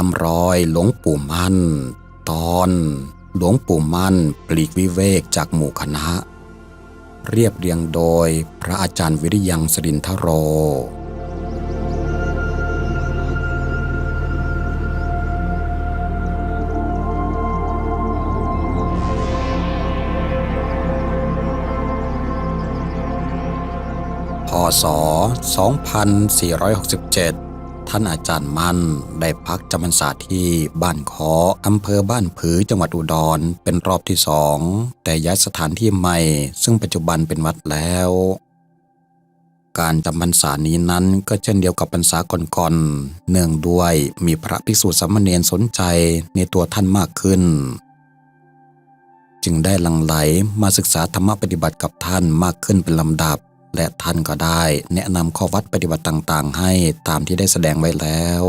ามรอยหลวงปู่มั่น ตอน หลวงปู่มั่นปลีกวิเวกจากหมู่คณะ เรียบเรียงโดยพระอาจารย์วิริยังสรินทโร พศ 2467 ท่านอาจารย์มั่นได้พักจำพรรษาที่บ้านคออำเภอบ้านผือจังหวัดอุดรเป็นรอบที่สอง แต่ย้ายสถานที่ใหม่ ซึ่งปัจจุบันเป็นวัดแล้ว การจำพรรษานี้นั้นก็เช่นเดียวกับพรรษาก่อนๆเนื่องด้วยมีพระภิกษุสามเณรสนใจในตัวท่านมากขึ้น จึงได้ลังไหลมาศึกษาธรรมปฏิบัติกับท่านมากขึ้นเป็นลำดับ และท่านก็ได้แนะนำข้อวัดปฏิบัติต่างๆ ให้ตามที่ได้แสดงไว้แล้ว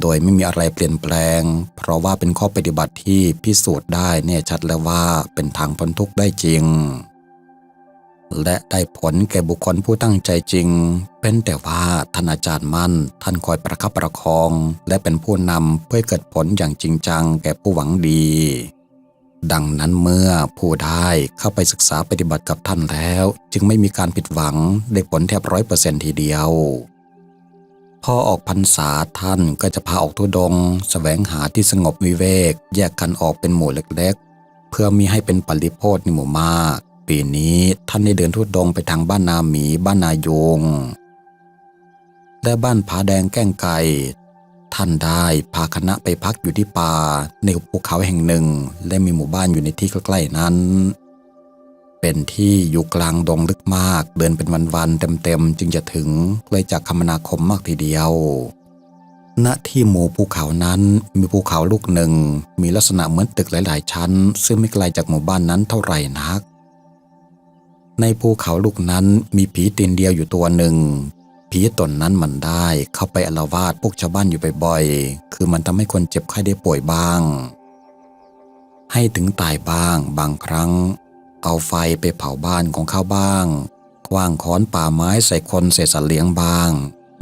โดยไม่มีอะไรเปลี่ยนแปลง เพราะว่าเป็นข้อปฏิบัติที่พิสูจน์ได้แน่ชัดแล้วว่าเป็นทางพ้นทุกข์ได้จริง และได้ผลแก่บุคคลผู้ตั้งใจจริง เป็นแต่ว่าท่านอาจารย์มั่น ท่านคอยประคับประคอง และเป็นผู้นำเพื่อเกิดผลอย่างจริงจังแก่ผู้หวังดี ดังนั้นเมื่อผู้ได้เข้าไปศึกษาปฏิบัติกับท่านแล้ว จึงไม่มีการผิดหวังได้ผลแทบร้อยเปอร์เซ็นทีเดียว พอออกพรรษาท่านก็จะพาออกทุดงค์แสวงหาที่สงบวิเวก แยกกันออกเป็นหมู่เล็กๆ เพื่อมีให้เป็นปริโพธในหมู่มาก ปีนี้ท่านได้เดินทุดงไปทางบ้านนาหมีบ้านนายงและบ้านผาแดงแก้งไก่ ท่านได้พาคณะไปพักอยู่ที่ป่าในภูเขาแห่งหนึ่ง และมีหมู่บ้านอยู่ในที่ใกล้ๆนั้น เป็นที่อยู่กลางดงลึกมาก เดินเป็นวันๆเต็มๆจึงจะถึงเลยจากคมนาคมมากทีเดียว ณที่หมู่ภูเขานั้นมีภูเขาลูกหนึ่ง มีลักษณะเหมือนตึกหลาย ๆ ชั้น ซึ่งไม่ไกลจากหมู่บ้านนั้นเท่าไหร่นักในภูเขาลูกนั้นมีผีตีนเดียวอยู่ตัวหนึ่ง ผีตนนั้นมันได้เข้าไปอละวาดพวกชาวบ้านอยู่บ่อยๆ คือมันทำให้คนเจ็บไข้ได้ป่วยบ้าง ให้ถึงตายบ้างบางครั้ง เอาไฟไปเผาบ้านของเขาบ้างคว้างค้อนป่าไม้ใส่คนเศษสัตว์เลี้ยงบ้าง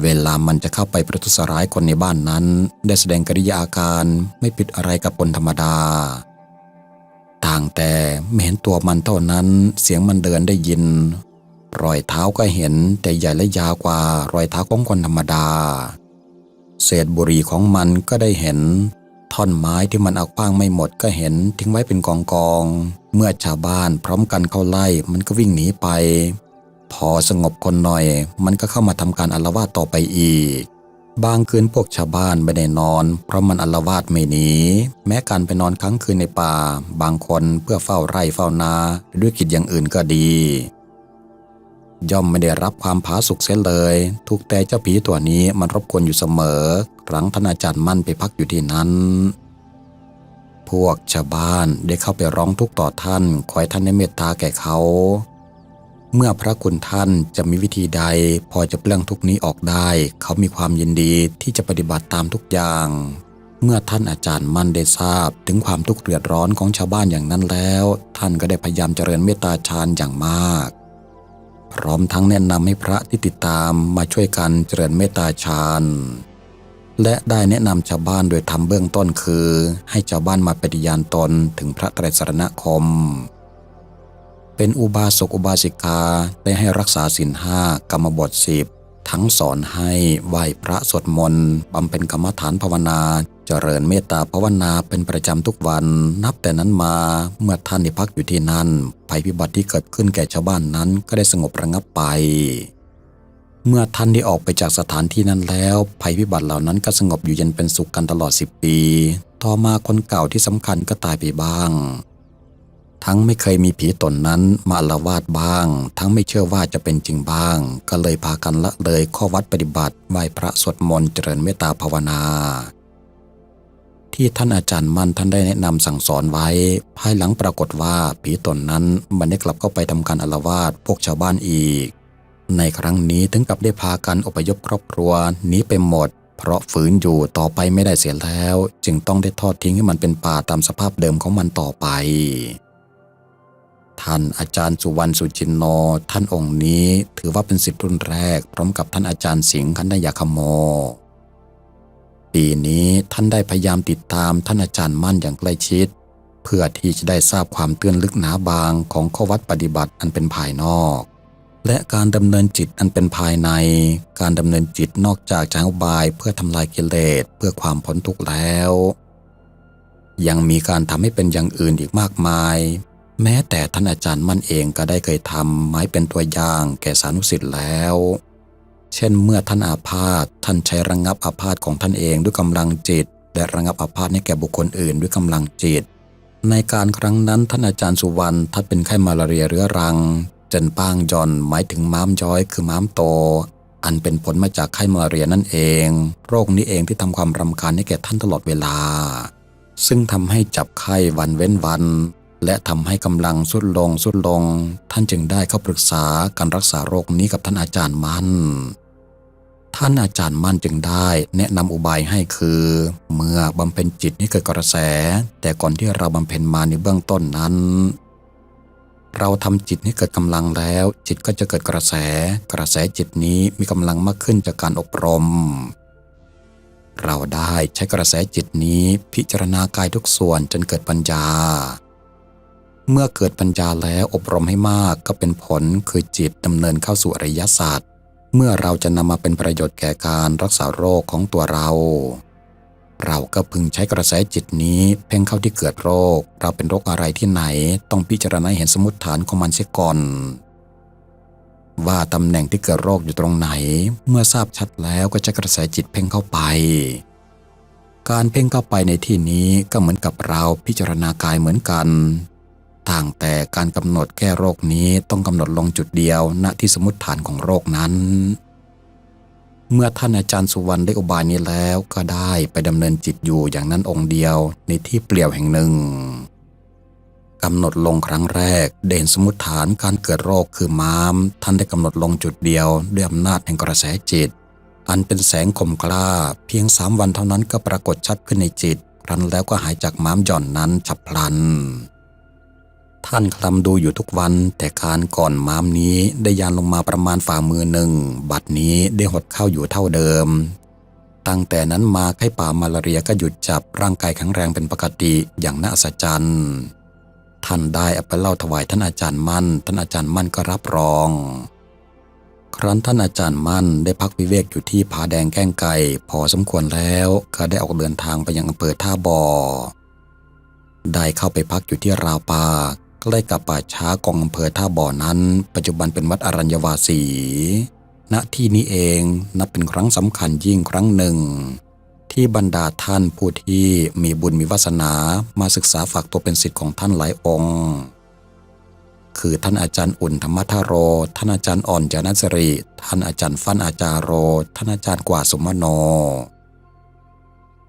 เวลามันจะเข้าไปประทุษร้ายคนในบ้านนั้น ได้แสดงกริยาอาการไม่ผิดอะไรกับคนธรรมดา ต่างแต่ไม่เห็นตัวมันเท่านั้นเสียงมันเดินได้ยิน รอยเท้าก็เห็นแต่ใหญ่และยาวกว่ารอยเท้าของคนธรรมดา เศษบุหรี่ของมันก็ได้เห็น ท่อนไม้ที่มันเอาคว้างไม่หมดก็เห็นทิ้งไว้เป็นกองกอง เมื่อชาวบ้านพร้อมกันเข้าไล่มันก็วิ่งหนีไป พอสงบคนหน่อย มันก็เข้ามาทำการอลวาดต่อไปอีก บางคืนพวกชาวบ้านไม่ได้นอน เพราะมันอลวาดไม่หนีแม้การไปนอนค้างคืนในป่า บางคนเพื่อเฝ้าไร่เฝ้านาด้วยกิจอย่างอื่นก็ดี ย่อมไม่ได้รับความผาสุกเสียเลย ทุกแต่เจ้าผีตัวนี้มันรบกวนอยู่เสมอ ครั้งท่านอาจารย์มั่นไปพักอยู่ที่นั้น พวกชาวบ้านได้เข้าไปร้องทุกข์ต่อท่าน ขอให้ท่านได้เมตตาแก่เขา เมื่อพระคุณท่านจะมีวิธีใด พอจะเปลื้องทุกนี้ออกได้ เขามีความยินดีที่จะปฏิบัติตามทุกอย่าง เมื่อท่านอาจารย์มั่นได้ทราบ ถึงความทุกข์เดือดร้อนของชาวบ้านอย่างนั้นแล้ว ท่านก็ได้พยายามเจริญเมตตาฌานอย่างมาก ร้อมทั้งแนะนำให้พระที่ติดตามมาช่วยกันเจริญเมตตาฌานและได้แนะนำชาวบ้านโดยทำเบื้องต้นคือ ให้ชาวบ้านมาปฏิญาณตนถึงพระไตรสรณคม เป็นอุบาสกอุบาสิกาได้ให้รักษาศีลห้ากรรมบทสิบทั้งสอนให้ไหว้พระสวดมนต์บำเพ็ญกรรมฐานภาวนา จริญเมตตาภาวนาเป็นประจำทุกวันนับแต่นั้นมาเมื่อท่านได้พักอยู่ที่นั่น ภัยพิบัติที่เกิดขึ้นแก่ชาวบ้านนั้นก็ได้สงบระงับไป เมื่อท่านได้ออกไปจากสถานที่นั้นแล้ว ภัยพิบัติเหล่านั้นก็สงบอยู่เย็นเป็นสุขกันตลอดสิบปี ต่อมาคนเก่าที่สำคัญก็ตายไปบ้าง ทั้งไม่เคยมีผีตนนั้นมาอาละวาดบ้าง ทั้งไม่เชื่อว่าจะเป็นจริงบ้าง ก็เลยพากันละเลยข้อวัดปฏิบัติไหว้พระสวดมนต์เจริญเมตตาภาวนา ที่ท่านอาจารย์มันท่านได้แนะนำสั่งสอนไว้ ภายหลังปรากฏว่าผีตนนั้นมันได้กลับเข้าไปทำการอละวาดพวกชาวบ้านอีก ในครั้งนี้ถึงกับได้พากันอพยพครอบครัวหนีไปหมด เพราะฝืนอยู่ต่อไปไม่ได้เสียแล้ว จึงต้องได้ทอดทิ้งให้มันเป็นป่าตามสภาพเดิมของมันต่อไปท่านอาจารย์สุวรรณสุจินโน ท่านองค์นี้ถือว่าเป็นสิทธิรุ่นแรก พร้อมกับท่านอาจารย์สิงห์คันธยาคโม ปีนี้ท่านได้พยายามติดตามท่านอาจารย์มั่นอย่างใกล้ชิด เพื่อที่จะได้ทราบความเตื้นลึกหนาบางของข้อวัดปฏิบัติอันเป็นภายนอก และการดำเนินจิตอันเป็นภายใน การดำเนินจิตนอกจากจะอุบายเพื่อทำลายกิเลสเพื่อความพ้นทุกข์แล้ว ยังมีการทำให้เป็นอย่างอื่นอีกมากมาย แม้แต่ท่านอาจารย์มั่นเองก็ได้เคยทำไม้เป็นตัวอย่างแก่สานุสิทธิ์แล้ว เช่น เมื่อท่านอาพาธท่านใช้ระงงับอาพาธของท่านเองด้วยกำลังจิต และระงงับอาพาธให้แก่บุคคลอื่นด้วยกำลังจิต ในการครั้งนั้นท่านอาจารย์สุวรรณท่านเป็นไข้มาลาเรียเรื้อรังจนป้างย่อนหมายถึงม้ามย้อยคือม้ามโต อันเป็นผลมาจากไข้มาลาเรียนั่นเอง โรคนี้เองที่ทำความรำคาญให้แก่ท่านตลอดเวลา ซึ่งทำให้จับไข้วันเว้นวันและทำให้กำลังสุดลงสุดลง ท่านจึงได้เข้าปรึกษาการรักษาโรคนี้กับท่านอาจารย์มัน ท่านอาจารย์มั่นจึงได้ แนะนำอุบายให้คือ เมื่อบำเพ็ญจิตให้เกิดกระแส แต่ก่อนที่เราบำเพ็ญมาในเบื้องต้นนั้น เราทำจิตให้เกิดกำลังแล้ว จิตก็จะเกิดกระแส กระแสจิตนี้มีกำลังมากขึ้นจากการอบรม เราได้ใช้กระแสจิตนี้พิจารณากายทุกส่วนจนเกิดปัญญาเมื่อเกิดปัญญาแล้วอบรมให้มากก็เป็นผลคือจิตดำเนินเข้าสู่อริยศาสตร์ เมื่อเราจะนำมาเป็นประโยชน์แก่การรักษาโรคของตัวเรา เราก็พึงใช้กระแสจิตนี้ เพ่งเข้าที่เกิดโรค เราเป็นโรคอะไรที่ไหน ต้องพิจารณาเห็นสมมติฐานของมันเสียก่อน ว่าตำแหน่งที่เกิดโรคอยู่ตรงไหน เมื่อทราบชัดแล้วก็จะกระแสจิตเพ่งเข้าไป การเพ่งเข้าไปในที่นี้ก็เหมือนกับเราพิจารณากายเหมือนกัน ต่างแต่การกำหนดแก้โรคนี้ต้องกำหนดลงจุดเดียวณที่สมมติฐานของโรคนั้น เมื่อท่านอาจารย์สุวรรณได้อุบายนี้แล้วก็ได้ไปดำเนินจิตอยู่อย่างนั้นองค์เดียวในที่เปลี่ยวแห่งหนึ่งกำหนดลงครั้งแรก เด่นสมมติฐานการเกิดโรคคือม้าม ท่านได้กำหนดลงจุดเดียวด้วยอำนาจแห่งกระแสจิต อันเป็นแสงคมกล้า เพียงสามวันเท่านั้นก็ปรากฏชัดขึ้นในจิต ครั้นแล้วก็หายจากม้ามหย่อนนั้นฉับพลัน ท่านคลำดูอยู่ทุกวัน แต่การก่อนมามนี้ได้ยานลงมาประมาณฝ่ามือหนึ่ง บัดนี้ได้หดเข้าอยู่เท่าเดิม ตั้งแต่นั้นมาไข้ป่ามาลาเรียก็หยุดจับร่างกายแข็งแรงเป็นปกติอย่างน่าอัศจรรย์ท่านได้เอาไปเล่าถวายท่านอาจารย์มั่น ท่านอาจารย์มั่นก็รับรอง ครั้นท่านอาจารย์มั่นได้พักวิเวกอยู่ที่ผาแดงแก้งไก่พอสมควรแล้วก็ได้ออกเดินทางไปยังอำเภอท่าบ่อได้เข้าไปพักอยู่ที่ราวป่า ใกล้กับป่าช้ากองอำเภอท่าบ่อนั้น ปัจจุบันเป็นวัดอรัญญวาสี ณที่นี้เองนับเป็นครั้งสำคัญยิ่งครั้งหนึ่ง ที่บรรดาท่านผู้ที่มีบุญมีวาสนามาศึกษาฝากตัวเป็นศิษย์ของท่านหลายองค์ คือท่านอาจารย์อุ่นธรรมทโร ท่านอาจารย์อ่อนจานัสริ ท่านอาจารย์ฟั่นอาจารโร ท่านอาจารย์กว่าสมโน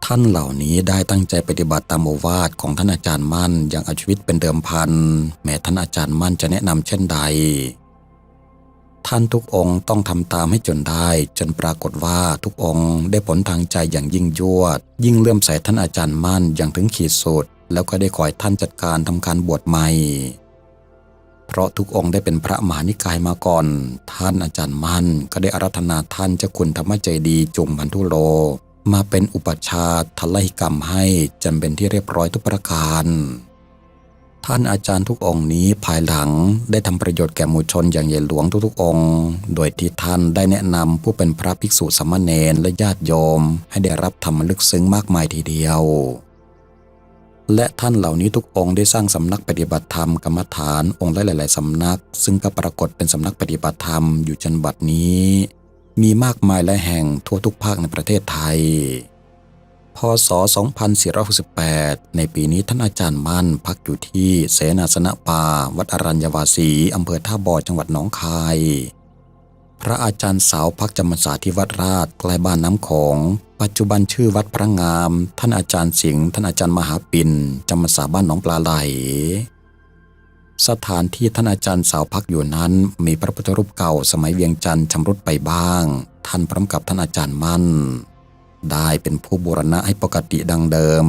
ท่านเหล่านี้ได้ตั้งใจปฏิบัติตามโอวาทของท่านอาจารย์มั่นอย่างเอาชีวิตเป็นเดิมพัน แม้ท่านอาจารย์มั่นจะแนะนำเช่นใด ท่านทุกองค์ต้องทำตามให้จนได้ จนปรากฏว่าทุกองค์ได้ผลทางใจอย่างยิ่งยวด ยิ่งเลื่อมใสท่านอาจารย์มั่นอย่างถึงขีดสุด แล้วก็ได้คอยท่านจัดการทำการบวชใหม่เพราะทุกองค์ได้เป็นพระมหานิกายมาก่อน ท่านอาจารย์มั่นก็ได้อารัธนาท่านเจ้าคุณธรรมใจดีจุมพันธุโล มาเป็นอุปชาทลหิกรรมให้จำเป็นที่เรียบร้อยทุกประการ ท่านอาจารย์ทุกองค์นี้ภายหลังได้ทำประโยชน์แก่หมู่ชนอย่างใหญ่หลวงทุกๆ องค์ โดยที่ท่านได้แนะนำผู้เป็นพระภิกษุสามเณรและญาติโยม ให้ได้รับธรรมลึกซึ้งมากมายทีเดียวและท่านเหล่านี้ทุกองค์ได้สร้างสำนักปฏิบัติธรรมกรรมฐานองค์ละหลาย ๆ สำนัก ซึ่งก็ปรากฏเป็นสำนักปฏิบัติธรรมอยู่จนบัดนี้ มีมากมายและแห่งทั่วทุกภาคในประเทศไทย พศ 2468 ในปีนี้ท่านอาจารย์มั่นพักอยู่ที่เสนาสนะป่าวัดอรัญญวาสีอำเภอท่าบ่อจังหวัดหนองคาย พระอาจารย์สาวพักจำพรรษาที่วัดราชใกล้บ้านน้ำของ ปัจจุบันชื่อวัดพระงาม ท่านอาจารย์สิงห์ท่านอาจารย์มหาปินจำพรรษาบ้านหนองปลาไหล สถานที่ท่านอาจารย์สาวพักอยู่นั้น มีพระพุทธรูปเก่าสมัยเวียงจันทร์ชำรุดไปบ้าง ท่านพร้อมกับท่านอาจารย์มั่น ได้เป็นผู้บูรณะให้ปกติดังเดิม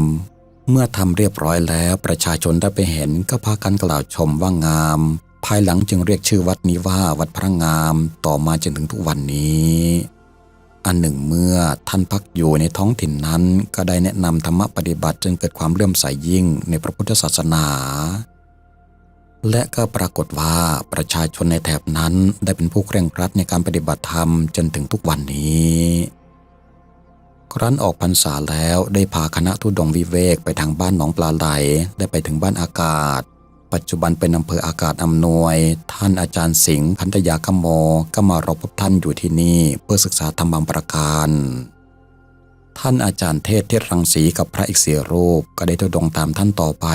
เมื่อทำเรียบร้อยแล้วประชาชนได้ไปเห็นก็พากันกล่าวชมว่างาม ภายหลังจึงเรียกชื่อวัดนี้ว่าวัดพระงามต่อมาจนถึงทุกวันนี้อันหนึ่งเมื่อท่านพักอยู่ในท้องถิ่นนั้น ก็ได้แนะนำธรรมปฏิบัติจนเกิดความเลื่อมใสยยิ่งในพระพุทธศาสนา และก็ปรากฏว่าประชาชนในแถบนั้นได้เป็นผู้เคร่งครัดในการปฏิบัติธรรมจนถึงทุกวันนี้ ครั้นออกพรรษาแล้วได้พาคณะทุดงวิเวกไปทางบ้านหนองปลาไหล ได้ไปถึงบ้านอากาศ ปัจจุบันเป็นอำเภออากาศอำนวย ท่านอาจารย์สิงห์พันธยากโม ก็มารอพบท่านอยู่ที่นี่เพื่อศึกษาธรรมบางประการ ท่านอาจารย์เทศเทศรังสีกับพระอีกเสียรูป ก็ได้ทุดงตามท่านต่อไป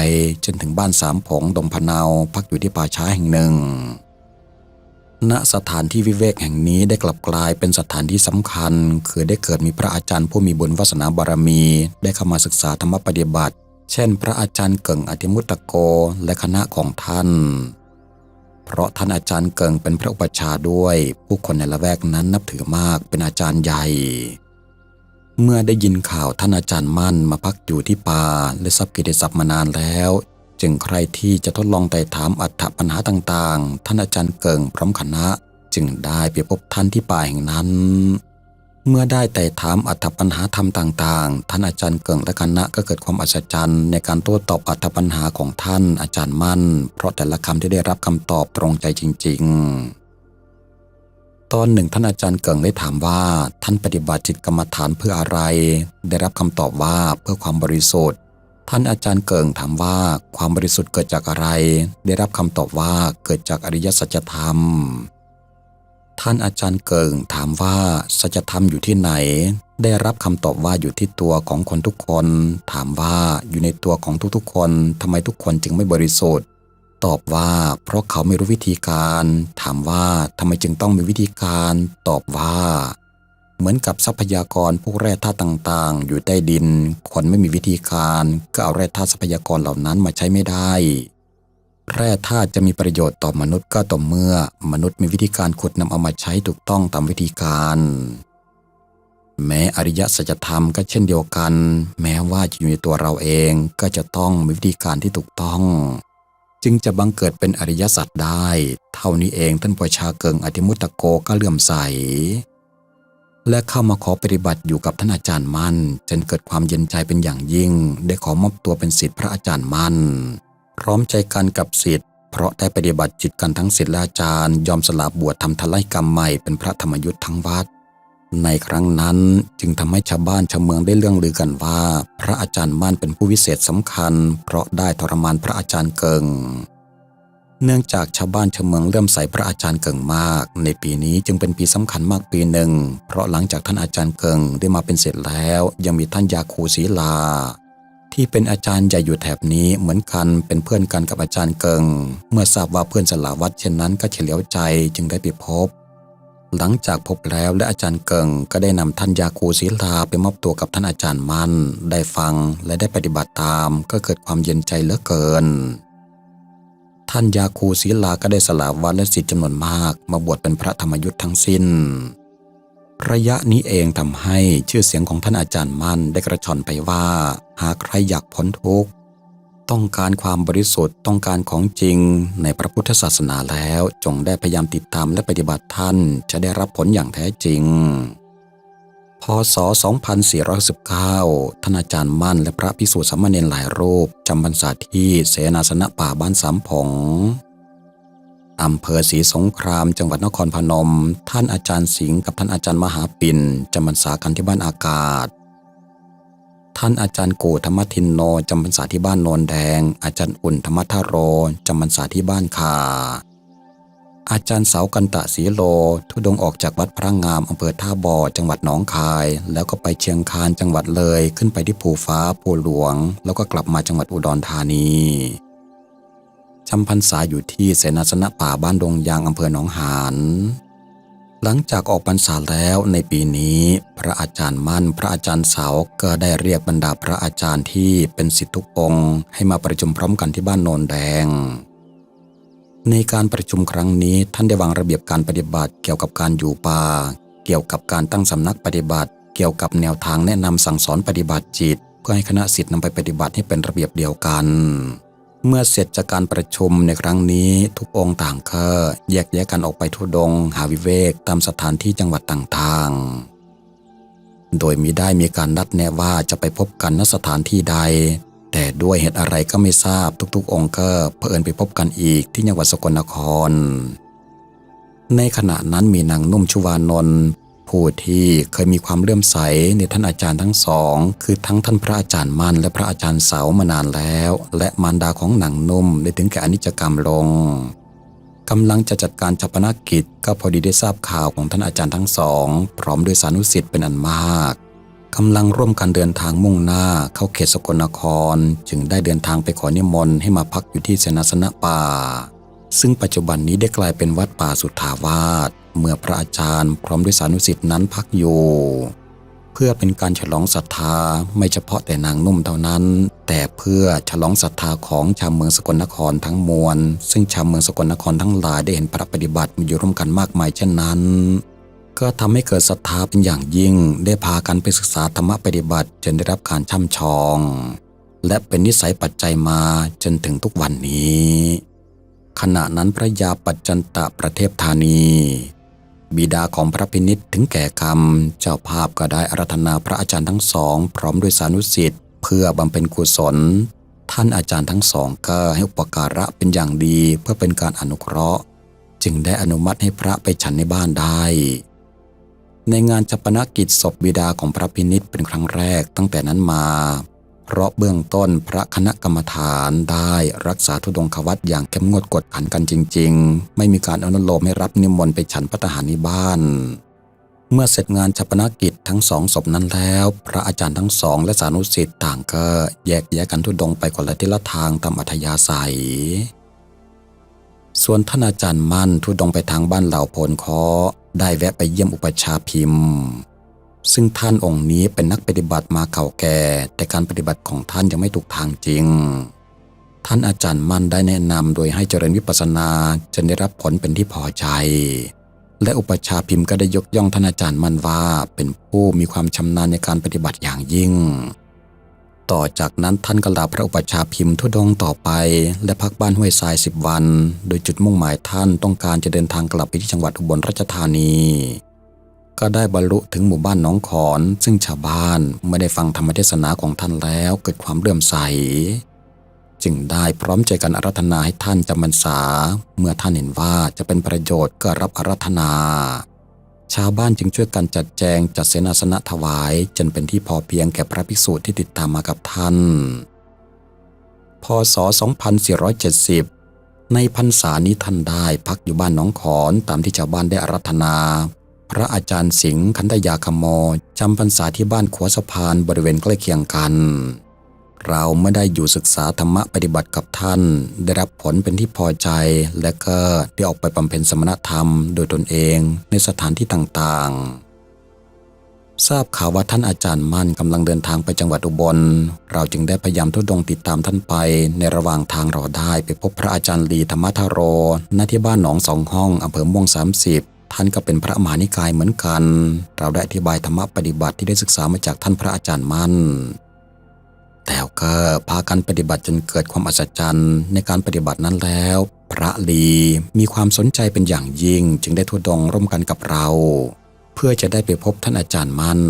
จนถึงบ้านสามผงดงพะเนาพักอยู่ที่ป่าช้าแห่งหนึ่ง ณสถานที่วิเวกแห่งนี้ได้กลับกลายเป็นสถานที่สำคัญ คือได้เกิดมีพระอาจารย์ผู้มีบุญวาสนาบารมี ได้เข้ามาศึกษาธรรมปฏิบัติ เช่น พระอาจารย์เก่งอธิมุตตโกและคณะของท่านเพราะท่านอาจารย์เก่งเป็นพระอุปัชฌาย์ด้วย ผู้คนในละแวกนั้นนับถือมากเป็นอาจารย์ใหญ่ เมื่อได้ยินข่าวท่านอาจารย์มั่นมาพักอยู่ที่ป่าและทรัพย์กิติศัพท์มานานแล้ว จึงใครที่จะทดลองไต่ถามอัถปัญหาต่างๆ ท่านอาจารย์เกิงพร้อมคณะ จึงได้ไปพบท่านที่ป่าแห่งนั้น เมื่อได้ไต่ถามอัถปัญหาธรรมต่างๆ ท่านอาจารย์เกิงและคณะก็เกิดความอัศจรรย์ในการโต้ตอบอัถปัญหาของท่านอาจารย์มั่น เพราะแต่ละคำที่ได้รับคำตอบตรงใจจริง ๆ ตอนหนึ่งท่านอาจารย์เกิงได้ถามว่าท่านปฏิบัติจิตกรรมฐานเพื่ออะไร ได้รับคำตอบว่าเพื่อความบริสุทธิ์ ท่านอาจารย์เกิงถามว่าความบริสุทธิ์เกิดจากอะไร ได้รับคำตอบว่าเกิดจากอริยสัจธรรม ท่านอาจารย์เกิงถามว่าสัจธรรมอยู่ที่ไหน ได้รับคำตอบว่าอยู่ที่ตัวของคนทุกคน ถามว่าอยู่ในตัวของทุกๆคนทำไมทุกคนจึงไม่บริสุทธิ์ ตอบว่าเพราะเขาไม่รู้วิธีการ ถามว่าทำไมจึงต้องมีวิธีการ ตอบว่า เหมือนกับทรัพยากรพวกแร่ธาตุต่างๆ อยู่ใต้ดิน คนไม่มีวิธีการ ก็เอาแร่ธาตุทรัพยากรเหล่านั้นมาใช้ไม่ได้ แร่ธาตุจะมีประโยชน์ต่อมนุษย์ก็ต่อเมื่อ มนุษย์มีวิธีการขุดนำเอามาใช้ถูกต้องตามวิธีการแม้อริยสัจธรรมก็เช่นเดียวกัน แม้ว่าจะอยู่ในตัวเราเองก็จะต้องมีวิธีการที่ถูกต้อง จึงจะบังเกิดเป็นอริยสัจได้ เท่านี้เองท่านปชาเกิงอธิมุตตโกก็เลื่อมใส และเข้ามาขอปฏิบัติอยู่กับท่านอาจารย์มั่นจนเกิดความเย็นใจเป็นอย่างยิ่ง ได้ขอมอบตัวเป็นศิษย์พระอาจารย์มั่น พร้อมใจกันกับศิษย์เพราะได้ปฏิบัติจิตกันทั้งศิษย์และอาจารย์ ยอมสละบวชทำทลายกรรมใหม่เป็นพระธรรมยุทธ์ทั้งวัด ในครั้งนั้นจึงทำให้ชาวบ้านชาวเมืองได้เรื่องลือกันว่า พระอาจารย์มั่นเป็นผู้วิเศษสำคัญ เพราะได้ทรมานพระอาจารย์เกิง เนื่องจากชาวบ้านชาวเมืองเริ่อมใส่พระอาจารย์เกิงมาก ในปีนี้จึงเป็นปีสำคัญมากปีหนึ่ง เพราะหลังจากท่านอาจารย์เกิงได้มาเป็นเสร็จแล้ว ยังมีท่านยาคูศรีลา ที่เป็นอาจารย์ใหญ่อยู่แถบนี้เหมือนกันเป็นเพื่อนกันกับอาจารย์เกิง เมื่อทราบว่าเพื่อนสลาวัดเช่นนั้นก็เฉลียวใจจึงได้ไปพบ หลังจากพบแล้วและอาจารย์เกิงก็ได้นำท่านยาคูศิลาไปมอบตัวกับท่านอาจารย์มัน ได้ฟังและได้ปฏิบัติตามก็เกิดความเย็นใจเหลือเกิน ท่านยาคูศิลาก็ได้สละวัดและสิทธิจำนวนมาก มาบวชเป็นพระธรรมยุทธ์ทั้งสิ้น ระยะนี้เองทำให้ชื่อเสียงของท่านอาจารย์มั่นได้กระชอนไปว่า หากใครอยากพ้นทุกข์ ต้องการความบริสุทธิ์ต้องการของจริงในพระพุทธศาสนาแล้ว จงได้พยายามติดตามและปฏิบัติท่านจะได้รับผลอย่างแท้จริง พศ 2419 ท่านอาจารย์มั่นและพระพิสุทธิสามเณรหลายรูปจำพรรษาที่เสนาสนะป่าบ้านสามผงอำเภอศรีสงคราม จังหวัดนครพนม ท่านอาจารย์สิงห์กับท่านอาจารย์มหาปิ่นจำพรรษากันที่บ้านอากาศ ท่านอาจารย์โกธรรมทินโนจำพรรษาที่บ้านโนนแดง อาจารย์อุ่นธรรมทโรจำพรรษาที่บ้านคาอาจารย์เสากันตะสีโล ทุดงออกจากวัดพระงามอำเภอท่าบ่อจังหวัดหนองคาย แล้วก็ไปเชียงคานจังหวัดเลย ขึ้นไปที่ภูฟ้าภูหลวง แล้วก็กลับมาจังหวัดอุดรธานีจำพรรษาอยู่ที่เสนาสนะป่าบ้านดงยางอำเภอหนองหาน หลังจากออกพรรษาแล้วในปีนี้ พระอาจารย์มั่นพระอาจารย์เสาก็ได้เรียกบรรดาพระอาจารย์ที่เป็นศิษย์ทุกองค์ให้มาประชุมพร้อมกันที่บ้านโนนแดง ในการประชุมครั้งนี้ท่านได้วางระเบียบการปฏิบัติเกี่ยวกับการอยู่ป่า เกี่ยวกับการตั้งสำนักปฏิบัติ เกี่ยวกับแนวทางแนะนำสั่งสอนปฏิบัติจิต เพื่อให้คณะศิษย์นำไปปฏิบัติให้เป็นระเบียบเดียวกัน เมื่อเสร็จจากการประชุมในครั้งนี้ทุกองค์ต่างก็แยกแยกกันออกไปทุดง หาวิเวกตามสถานที่จังหวัดต่างๆ โดยมิได้มีการนัดแนะว่าจะไปพบกันณสถานที่ใด แต่ด้วยเหตุอะไรก็ไม่ทราบทุกๆ องค์ก็เผอิญไปพบกันอีกที่จังหวัดสกลนคร ในขณะนั้นมีนางนุ่มชุวานนท์ ผู้ที่เคยมีความเลื่อมใสในท่านอาจารย์ทั้งสอง คือทั้งท่านพระอาจารย์มั่นและพระอาจารย์เสามานานแล้ว และมารดาของหนางนุ่มได้ถึงแก่อนิจกรรมลงกำลังจะจัดการชาปนกิจก็พอดีได้ทราบข่าวของท่านอาจารย์ทั้งสอง พร้อมด้วยสานุสิทธิ์เป็นอันมากกำลังร่วมกันเดินทางมุ่งหน้าเข้าเขตสกลนคร จึงได้เดินทางไปขอนิมนต์ให้มาพักอยู่ที่เสนาสนะป่า ซึ่งปัจจุบันนี้ได้กลายเป็นวัดป่าสุทธาวาสเมื่อพระอาจารย์พร้อมด้วยสานุสิทธิ์นั้นพักอยู่เพื่อเป็นการฉลองศรัทธาไม่เฉพาะแต่นางนุ่มเท่านั้น แต่เพื่อฉลองศรัทธาของชาวเมืองสกลนครทั้งมวล ซึ่งชาวเมืองสกลนครทั้งหลายได้เห็นพระปฏิบัติมีอยู่ร่วมกันมากมายเช่นนั้น ก็ทำให้เกิดศรัทธาเป็นอย่างยิ่ง ได้พากันไปศึกษาธรรมปฏิบัติจนได้รับการช่ำชอง และเป็นนิสัยปัจจัยมาจนถึงทุกวันนี้ ขณะนั้นพระยาปัจจันตะประเทศธานี บิดาของพระพินิษถึงแก่กรรม เจ้าภาพก็ได้อารัธนาพระอาจารย์ทั้งสอง พร้อมด้วยสานุสิทธิ์เพื่อบำเพ็ญกุศล ท่านอาจารย์ทั้งสองก็ให้อุปการะเป็นอย่างดีเพื่อเป็นการอนุเคราะห์ จึงได้อนุมัติให้พระไปฉันในบ้านได้ ในงานจัปนกิจศพบิดาของพระพินิษเป็นครั้งแรกตั้งแต่นั้นมา เพราะเบื้องต้นพระคณะกรรมฐานได้รักษาทุดงควัตอย่างเข้มงวดกดขันกันจริง ๆ ไม่มีการอนุโลมให้รับนิมนต์ไปฉันพัตหารในบ้าน เมื่อเสร็จงานชปนกิจทั้งสองศพนั้นแล้ว พระอาจารย์ทั้งสองและสานุสิทธิ์ต่างก็แยกแยกกันทุดงไปคนละทิศละทางตามอัธยาศัยส่วนท่านอาจารย์มั่นทุดงไปทางบ้านเหล่าโพนคอได้แวะไปเยี่ยมอุปชาพิมพ์ ซึ่งท่านองค์นี้เป็นนักปฏิบัติมาเก่าแก่ แต่การปฏิบัติของท่านยังไม่ถูกทางจริง ท่านอาจารย์มั่นได้แนะนำโดยให้เจริญวิปัสสนาจนได้รับผลเป็นที่พอใจ และอุปชาพิมพ์ก็ได้ยกย่องท่านอาจารย์มั่นว่าเป็นผู้มีความชำนาญในการปฏิบัติอย่างยิ่ง ต่อจากนั้นท่านก็ลาพระอุปชาพิมพ์ทุดงต่อไป และพักบ้านห้วยทรายสิบวัน โดยจุดมุ่งหมายท่านต้องการจะเดินทางกลับไปที่จังหวัดอุบลราชธานี ก็ได้บรรลุถึงหมู่บ้านหนองขอน ซึ่งชาวบ้านเมื่อได้ฟังธรรมเทศนาของท่านแล้วเกิดความเลื่อมใส จึงได้พร้อมใจกันอารัธนาให้ท่านจำพรรษา เมื่อท่านเห็นว่าจะเป็นประโยชน์ก็รับอารัธนา ชาวบ้านจึงช่วยกันจัดแจงจัดเสนาสนะถวายจนเป็นที่พอเพียงแก่พระภิกษุที่ติดตามมากับท่านพศ 2470 ในพรรษานี้ท่านได้พักอยู่บ้านหนองขอนตามที่ชาวบ้านได้อารัธนา พระอาจารย์สิงห์คันธยาคโมจำพรรษาที่บ้านขัวสะพานบริเวณใกล้เคียงกัน เราไม่ได้อยู่ศึกษาธรรมะปฏิบัติกับท่าน ได้รับผลเป็นที่พอใจ และก็ได้ออกไปบำเพ็ญสมณธรรมโดยตนเองในสถานที่ต่างๆ ทราบข่าวว่าท่านอาจารย์มั่นกำลังเดินทางไปจังหวัดอุบล เราจึงได้พยายามทุดงติดตามท่านไป ในระหว่างทางเราได้ไปพบพระอาจารย์ลีธรรมทโรณที่บ้านหนองสองห้องอำเภอม่วงสามสิบ ท่านก็เป็นพระมหานิกายเหมือนกัน เราได้อธิบายธรรมะปฏิบัติที่ได้ศึกษามาจากท่านพระอาจารย์มั่นแต่ก็พากันปฏิบัติจนเกิดความอัศจรรย์ในการปฏิบัตินั้นแล้ว พระลีมีความสนใจเป็นอย่างยิ่งจึงได้ทุดงร่วมกันกับเรา เพื่อจะได้ไปพบท่านอาจารย์มั่น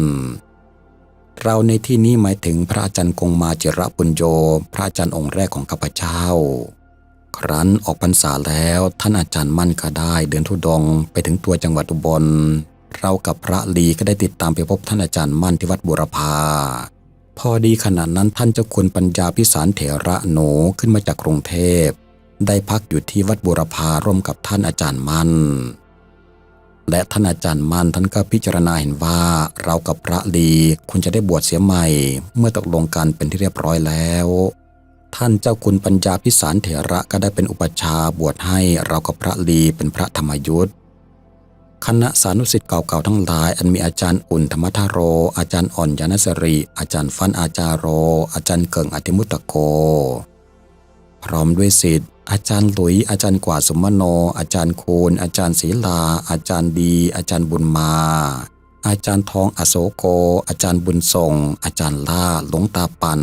เราในที่นี้หมายถึงพระอาจารย์กงมาเจระปุญโยพระอาจารย์องค์แรกของข้าพเจ้า ครั้นออกพรรษาแล้วท่านอาจารย์มั่นก็ได้เดินทุดงไปถึงตัวจังหวัดอุบล เรากับพระลีก็ได้ติดตามไปพบท่านอาจารย์มั่นที่วัดบุรพาพอดีขณะนั้นท่านเจ้าคุณปัญญาพิสารเถระโหนขึ้นมาจากกรุงเทพ ได้พักอยู่ที่วัดบุรพาร่วมกับท่านอาจารย์มั่น และท่านอาจารย์มั่นท่านก็พิจารณาเห็นว่าเรากับพระลีควรจะได้บวชเสียใหม่ เมื่อตกลงกันเป็นที่เรียบร้อยแล้ว ท่านเจ้าคุณปัญญาพิสารเถระก็ได้เป็นอุปชาบวชให้เรากับพระลีเป็นพระธรรมยุทธคณะสานุสิทธิ์เก่าๆทั้งหลาย อันมีอาจารย์อุ่นธรรมทาโร อาจารย์อ่อนยานสรี อาจารย์ฟันอาจารโร อาจารย์เกิงอธิมุตโก พร้อมด้วยสิทธิ์ อาจารย์หลุย อาจารย์กว่าสมโน อาจารย์คูณอาจารย์ศีลา อาจารย์ดี อาจารย์บุญมา อาจารย์ทองอโศโก อาจารย์บุญส่งอาจารย์ล่าหลวงตาปัน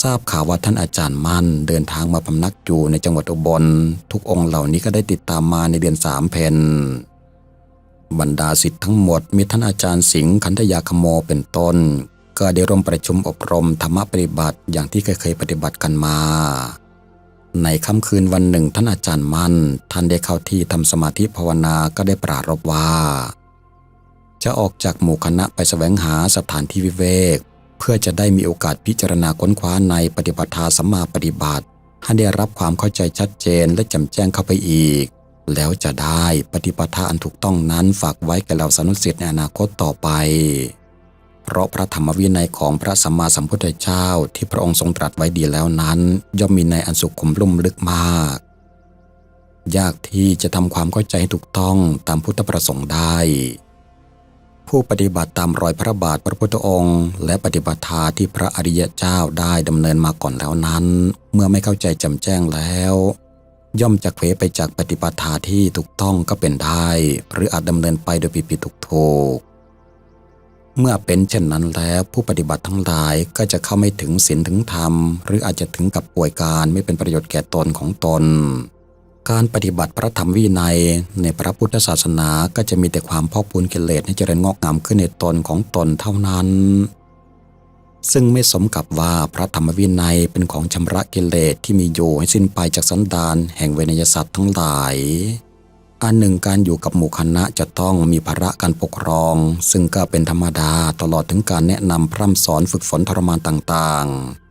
ทราบข่าวว่าท่านอาจารย์มั่น เดินทางมาพำนักอยู่ในจังหวัดอุบล ทุกองค์เหล่านี้ก็ได้ติดตามมาในเดือนสามเพนบรรดาสิทธิ์ทั้งหมด มีท่านอาจารย์สิงห์ขันธยาคโมเป็นต้น ก็ได้ร่วมประชุมอบรมธรรมปฏิบัติอย่างที่เคยๆปฏิบัติกันมา ในค่ำคืนวันหนึ่งท่านอาจารย์มั่น ท่านได้เข้าที่ทำสมาธิภาวนาก็ได้ปรารภว่า จะออกจากหมู่คณะไปแสวงหาสถานที่วิเวก เพื่อจะได้มีโอกาสพิจารณาค้นคว้าในปฏิปทาสัมมาปฏิบัติ ให้ได้รับความเข้าใจชัดเจนและจำแจ้งเข้าไปอีก แล้วจะได้ปฏิปทาอันถูกต้องนั้นฝากไว้แก่เราสนุสิทธิ์ในอนาคตต่อไป เพราะพระธรรมวินัยของพระสัมมาสัมพุทธเจ้าที่พระองค์ทรงตรัสไว้ดีแล้วนั้น ย่อมมีในอันสุขุมลุ่มลึกมาก ยากที่จะทำความเข้าใจให้ถูกต้องตามพุทธประสงค์ได้ ผู้ปฏิบัติตามรอยพระบาทพระพุทธองค์ และปฏิบัติธาที่พระอริยเจ้าได้ดำเนินมาก่อนแล้วนั้น เมื่อไม่เข้าใจจำแจ้งแล้ว ย่อมจะเขวไปจากปฏิปทาที่ถูกต้องก็เป็นได้ หรืออาจดำเนินไปโดยผิดผิดถูกถูกๆเมื่อเป็นเช่นนั้นแล้วผู้ปฏิบัติทั้งหลายก็จะเข้าไม่ถึงศีลถึงธรรม หรืออาจจะถึงกับป่วยการไม่เป็นประโยชน์แก่ตนของตน การปฏิบัติพระธรรมวินัย ในพระพุทธศาสนาก็จะมีแต่ความพอกพูนกิเลสให้เจริญงอกงามขึ้นในตนของตนเท่านั้น ซึ่งไม่สมกับว่าพระธรรมวินัยเป็นของชำระกิเลสที่มีอยู่ให้สิ้นไปจากสันดานแห่งเวนยสัตว์ทั้งหลายอันหนึ่งการอยู่กับหมู่คณะจะต้องมีภาระการปกครอง ซึ่งก็เป็นธรรมดาตลอดถึงการแนะนำพร่ำสอนฝึกฝนทรมานต่างๆ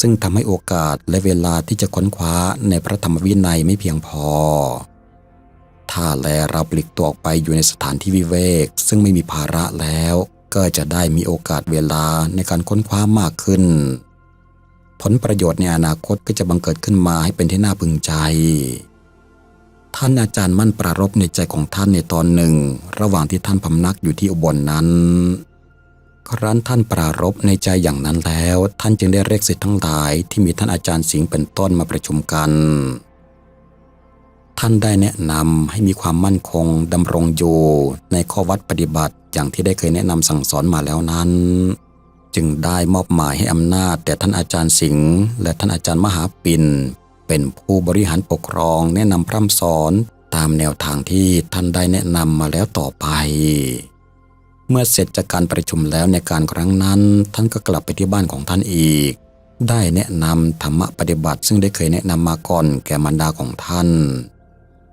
ซึ่งทำให้โอกาสและเวลาที่จะค้นคว้าในพระธรรมวินัยไม่เพียงพอ ถ้าแลเราปลีกตัวออกไปอยู่ในสถานที่วิเวก ซึ่งไม่มีภาระแล้ว ก็จะได้มีโอกาสเวลาในการค้นคว้ามากขึ้น ผลประโยชน์ในอนาคตก็จะบังเกิดขึ้นมาให้เป็นที่น่าพึงใจ ท่านอาจารย์มั่นปรารภในใจของท่านในตอนหนึ่ง ระหว่างที่ท่านพำนักอยู่ที่อุบลนนั้น ครั้นท่านปรารภในใจอย่างนั้นแล้ว ท่านจึงได้เรียกสิทธิ์ทั้งหลายที่มีท่านอาจารย์สิงห์เป็นต้นมาประชุมกัน ท่านได้แนะนำให้มีความมั่นคงดำรงอยู่ในข้อวัดปฏิบัติอย่างที่ได้เคยแนะนำสั่งสอนมาแล้วนั้น จึงได้มอบหมายให้อำนาจแต่ท่านอาจารย์สิงห์และท่านอาจารย์มหาปินเป็นผู้บริหารปกครองแนะนำพร่ำสอนตามแนวทางที่ท่านได้แนะนำมาแล้วต่อไป เมื่อเสร็จจากการประชุมแล้วในการครั้งนั้น ท่านก็กลับไปที่บ้านของท่านอีก ได้แนะนำธรรมปฏิบัติ ซึ่งได้เคยแนะนำมาก่อนแก่มารดาของท่าน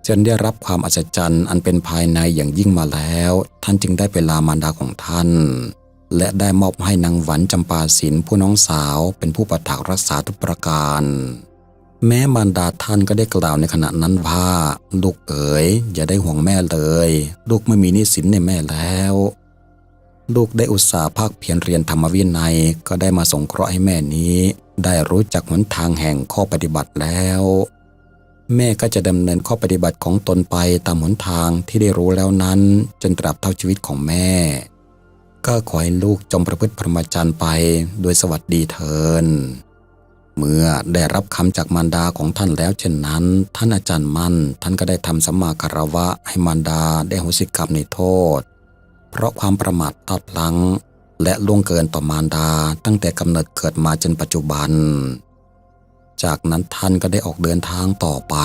จนได้รับความอัศจรรย์อันเป็นภายในอย่างยิ่งมาแล้ว ท่านจึงได้ไปลามารดาของท่าน และได้มอบให้นางหวันจำปาศิลผู้น้องสาวเป็นผู้ประถักรักษาทุกประการ แม้มารดาท่านก็ได้กล่าวในขณะนั้นว่า ลูกเอ๋ยอย่าได้ห่วงแม่เลย ลูกไม่มีนี้สินในแม่แล้ว ลูกได้อุตส่าห์ภาคเพียรเรียนธรรมวินัยก็ได้มาสงเคราะห์ให้แม่นี้ ได้รู้จักหนทางแห่งข้อปฏิบัติแล้ว แม่ก็จะดำเนินข้อปฏิบัติของตนไปตามหนทางที่ได้รู้แล้วนั้น จนตราบเท่าชีวิตของแม่ ก็ขอให้ลูกจงประพฤติพรหมจรรย์ไปโดยสวัสดีเทินเมื่อได้รับคำจากมารดาของท่านแล้วเช่นนั้น ท่านอาจารย์มั่น ท่านก็ได้ทำสัมมาคารวะให้มารดาได้โหสิกรรมในโทษ เพราะความประมาทตอดพลั้งและล่วงเกินต่อมารดาตั้งแต่กำเนิดเกิดมาจนปัจจุบัน จากนั้นท่านก็ได้ออกเดินทางต่อไป